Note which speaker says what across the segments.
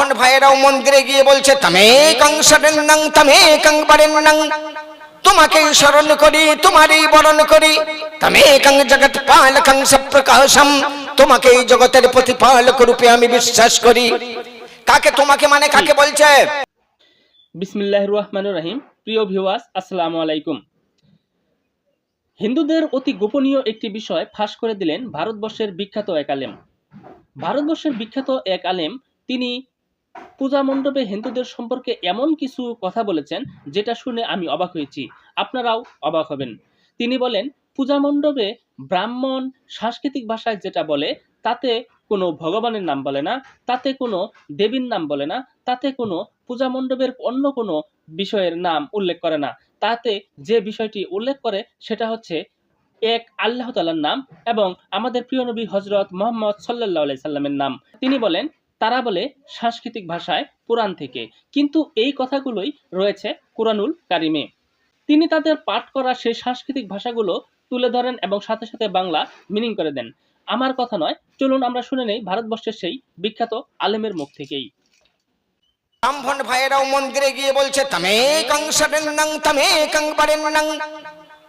Speaker 1: ব্রাহ্মণ ভাইয়েরাও মন্দিরে গিয়ে বলছে তামে কং সরেন্নাং তামে কং বারেন্নাং তোমাকেই স্মরণ করি, তোমারই বরণ করি। তামে কং জগৎ পাল কং সপ্রকাশম। তোমাকেই জগতের প্রতিপালক রূপে আমি বিশ্বাস করি। কাকে, তোমাকে মানে কাকে বলছে?
Speaker 2: বিসমিল্লাহ রহমান রহিম প্রিয় ভিউয়ার্স, আসসালামু আলাইকুম। হিন্দুদের অতি গোপনীয় একটি বিষয় ফাঁস করে দিলেন ভারতবর্ষের বিখ্যাত এক আলেম। ভারতবর্ষের বিখ্যাত এক আলেম, তিনি পূজা মণ্ডপে হিন্দুদের সম্পর্কে এমন কিছু কথা বলেছেন, যেটা শুনে আমি অবাক হয়েছি। আপনারাও অবাক হবেন। তিনি বলেন, পূজা মণ্ডপে ব্রাহ্মণ সাংস্কৃতিক ভাষায় যেটা বলে, তাতে কোনো ভগবানের নাম বলে না, তাতে কোনো দেবীর নাম বলে না, তাতে কোনো পূজা মণ্ডপের অন্য কোনো বিষয়ের নাম উল্লেখ করে না। তাতে যে বিষয়টি উল্লেখ করে, সেটা হচ্ছে এক আল্লাহ তালার নাম এবং আমাদের প্রিয় নবী হজরত মোহাম্মদ সাল্লাহ সাল্লামের নাম। তিনি বলেন তারা বলে সাংস্কৃতিক ভাষায় কোরআন থেকে। কিন্তু এই কথাগুলোই রয়েছে কোরআনুল কারিমে। তিনি তাদের পাঠ করা সেই সাংস্কৃতিক ভাষাগুলো তুলে ধরেন এবং সাথে সাথে বাংলা মিনিং করে দেন। আমার কথা নয়, চলুন আমরা শুনে নেই ভারতবর্ষের সেই বিখ্যাত আলেমের মুখ থেকেই।
Speaker 1: ব্রাহ্মণ ভাইয়েরাও মন্দিরে গিয়ে বলছে তামে কং সরেন্নাং তামে কং বারেন্নাং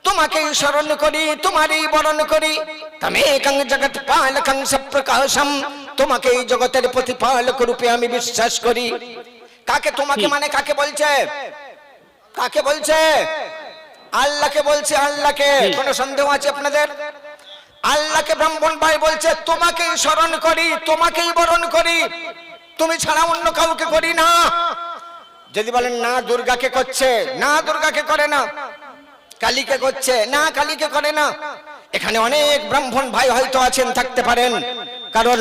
Speaker 1: তোমাকেই স্মরণ করি, তোমারই বরণ করি। তামে কং জগৎ পাল কং সপ্রকাশম এই জগতের প্রতিপালক রূপে আমি বিশ্বাস করি। কাকে তোমাকে মানে কাকে বলছে? কাকে বলছে? আল্লাহকে বলছে আল্লাহকে। কোনো সন্দেহ আছে আপনাদের? আল্লাহকে ব্রাহ্মণ ভাই বলছে তোমাকেই স্মরণ করি তোমাকেই বরণ করি। তুমি ছাড়া অন্য কাউকে করি না। যদি বলেন না দুর্গাকে করছে। না দুর্গাকে করে না। কালীকে করছে। না কালীকে করে না। এখানে অনেক ব্রাহ্মণ ভাই হয়তো আছেন থাকতে পারেন। কারণ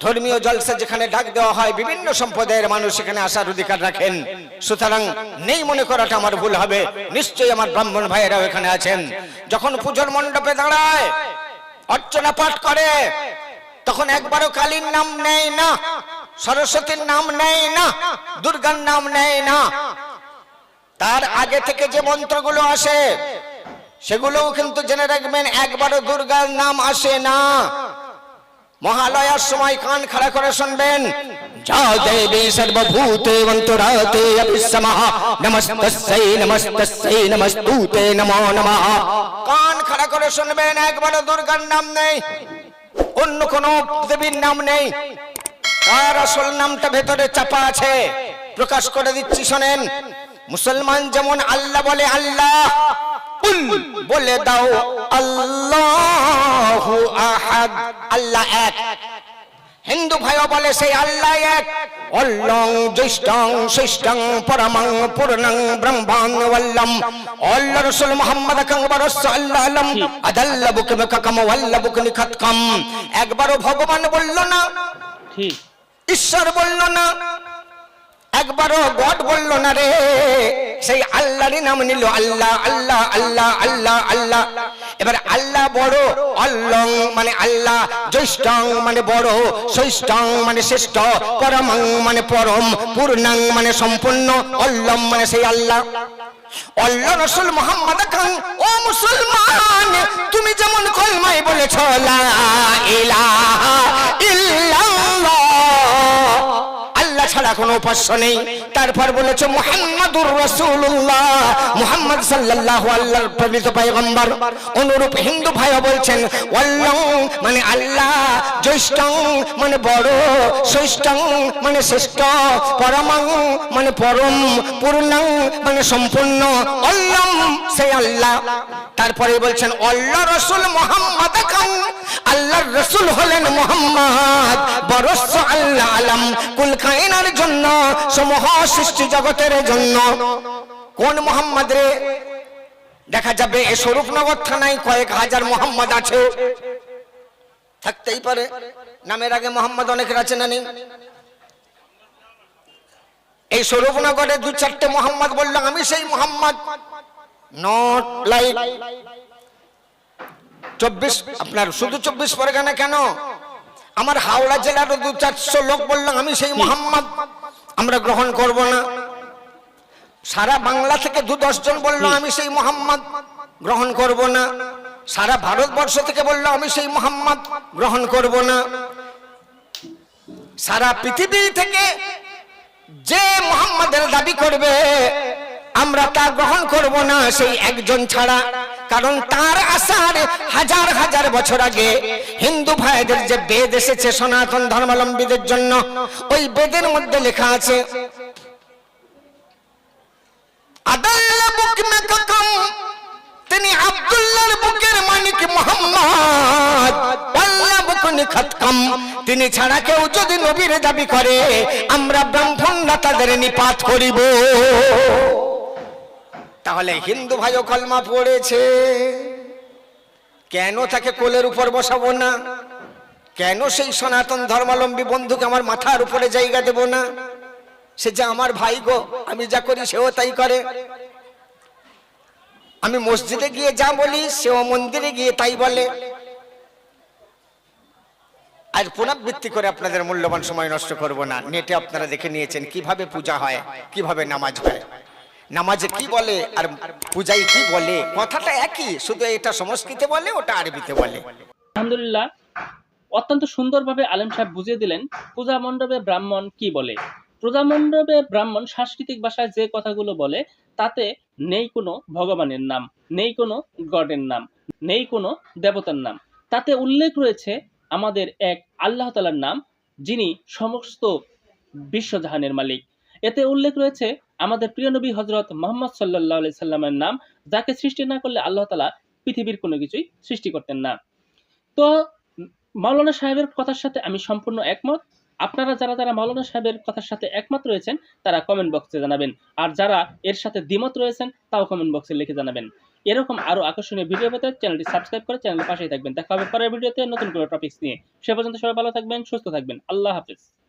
Speaker 1: ধর্মীয় জলসা যেখানে ডাক দেওয়া হয়, বিভিন্ন সম্প্রদায়ের মানুষ সেখানে আসার অধিকার রাখেন। সুতরাং নেই মনে করাটা আমার ভুল হবে। নিশ্চয়ই আমার ব্রাহ্মণ ভাইয়েরাও এখানে আছেন। যখন পুজোর মণ্ডপে দাঁড়ায়, অর্চনা পাঠ করে, তখন একবারও কালীর নাম নেয় না, সরস্বতীর নাম নেয় না, দুর্গার নাম নেয় না। তার আগে থেকে যে মন্ত্রগুলো আসে, সেগুলোও কিন্তু জেনে রাখবেন, একবারও দুর্গার নাম আসে না। মহালয়ার সময় কান খাড়া করে শুনবেন, যা দেবী সর্বভূতে অন্তরাতে অপিসমহ নমস্তস্যৈ নমস্তস্যৈ, নমস্তুতে নমো নমঃ। কান খাড়া করে শুনবেন একবারও দুর্গার নাম নেই, অন্য কোন দেবীর নাম নেই। তার আসল নামটা ভেতরে চাপা আছে। প্রকাশ করে দিচ্ছি, শোনেন, মুসলমান যেমন আল্লাহ বলে আল্লাহ কুল বলে দাও আল্লাহু আহাদ। আল্লাহ এক। হিন্দু ভাইও বলে সেই আল্লাহ এক। অল্লং জ্যৈষ্ঠং শিষ্টং পরমং পূর্ণং ব্রহ্মাং ওয়াল্লম অল্লা রসুল মুহাম্মদ কংবরস আল্লাহ আলম আদাল্লা বুক কাম ওয়াল্লা বুক নিখাতকাম। একবারও ভগবান বলল না।
Speaker 2: ঠিক।
Speaker 1: ঈশ্বর বলল না। একবারও গড বলল না রে। সেই আল্লাহরই নাম নিল আল্লাহ আল্লাহ আল্লাহ আল্লাহ আল্লাহ। এবার আল্লাহ বড়, অল্লং মানে আল্লাহ, জ্যৈষ্ঠং মানে বড় শ্রেষ্ঠং মানে শ্রেষ্ঠ, পরমং মানে পরম, পূর্ণাং মানে সম্পূর্ণ অল্লম মানে সেই আল্লাহ। অল্লাহ রসুল মোহাম্মদ খান, ও মুসলমান, তুমি যেমন কলমাই বলেছ, লা ইলাহা ছাড়া কোনো উপাস্য নেই। তারপর মুহাম্মাদুর রাসূলুল্লাহ। মুহাম্মদ সাল্লাল্লাহু আল্লাহর অনুরূপ হিন্দু ভাই বলছেন মানে আল্লাহ, জ্যৈষ্ঠং মানে বড়, শ্রেষ্ঠং মানে শ্রেষ্ঠ পরমাং মানে পরম, পূর্ণাং মানে সম্পূর্ণ, অল্লাম সেই আল্লাহ। তারপরে বলছেন আল্লাহ রসুল মোহাম্মদ রসুল হলেন মোহাম্মদ। বরস আল্লাহ আলম। কুল কায়নার জন্য, সমূহ সৃষ্টি জগতের জন্য। কোন মোহাম্মদ রে? দেখা যাবে এ স্বরূপনগর থানায় কয়েক হাজার মোহাম্মদ আছে। থাকতেই পারে। নামের আগে মোহাম্মদ অনেকের আছে না নেই? এই স্বরূপনগরে দু চারটে মোহাম্মদ বলল, আমি সেই মোহাম্মদ। নট লাইক চব্বিশ আপনার শুধু চব্বিশ পরগনা কেন? আমার হাওড়া জেলার দু চারশো লোক বলল আমি সেই মোহাম্মদ আমরা গ্রহণ করব না। সারা বাংলা থেকে দু জন বলল আমি সেই মোহাম্মদ গ্রহণ করব না। সারা ভারতবর্ষ থেকে বলল আমি সেই মোহাম্মদ গ্রহণ করব না। সারা পৃথিবী থেকে যে মোহাম্মদের দাবি করবে আমরা তা গ্রহণ করব না সেই একজন ছাড়া। কারণ তার আসার হাজার হাজার বছর আগে হিন্দু ভাইদের যে বেদ এসেছে সনাতন ধর্মাবলম্বীদের জন্য, ওই বেদের মধ্যে লেখা আছে তিনি আব্দুল্লাহর বুকের মানিক মোহাম্মদ। তিনি ছাড়া কেউ যদি নবীর দাবি করে, আমরা ব্রাহ্মণরা তাদের নিপাত করিব। তাহলে হিন্দু ভাইও কলমা পড়েছে। কেন তাকে কোলের উপর বসাবো না? কেন সেই সনাতন ধর্মাবলম্বী বন্ধুকে আমার মাথার উপরে জায়গা দেব না? সে যে আমার ভাই গো আমি যা করি সেও তাই করে। আমি মসজিদে গিয়ে যা বলি সেও মন্দিরে গিয়ে তাই বলে। আর পুনরাবৃত্তি করে আপনাদের মূল্যবান সময় নষ্ট করব না। নেটে আপনারা দেখে নিয়েছেন কীভাবে পূজা হয় কীভাবে নামাজ হয়। নামাজে কি বলে আর পূজায় কি বলে? কথাটা একই শুধু এটা সংস্কৃতে বলে ওটা আরবিতে বলে।
Speaker 2: আলহামদুলিল্লাহ অত্যন্ত সুন্দরভাবে আলেম সাহেব বুঝিয়ে দিলেন পূজা মণ্ডপে ব্রাহ্মণ কি বলে। পূজা মণ্ডপে ব্রাহ্মণ সাংস্কৃতিক ভাষায় যে কথাগুলো বলে তাতে নেই কোনো ভগবানের নাম নেই কোনো গডের নাম নেই কোনো দেবতার নাম। তাতে উল্লেখ রয়েছে আমাদের এক আল্লাহ তালার নাম যিনি সমস্ত বিশ্বজাহানের মালিক। এতে উল্লেখ রয়েছে আমাদের প্রিয় নবী হজরত মোহাম্মদ সাল্লাহ সাল্লামের নাম, যাকে সৃষ্টি না করলে আল্লাহ তালা পৃথিবীর কোনো কিছুই সৃষ্টি করতেন না। তো, মাওলানা সাহেবের কথার সাথে আমি সম্পূর্ণ একমত। আপনারা যারা যারা মাওলানা সাহেবের কথার সাথে একমত রয়েছেন, তারা কমেন্ট বক্সে জানাবেন। আর যারা এর সাথে দ্বিমত রয়েছেন, তাও কমেন্ট বক্সে লিখে জানাবেন। এরকম আরও আকর্ষণীয় ভিডিও পেতে চ্যানেলটি সাবস্ক্রাইব করে চ্যানেলের পাশেই থাকবেন। দেখা হবে পরের ভিডিওতে নতুন কোনো টপিকস নিয়ে। সে পর্যন্ত সবাই ভালো থাকবেন, সুস্থ থাকবেন। আল্লাহ হাফিজ।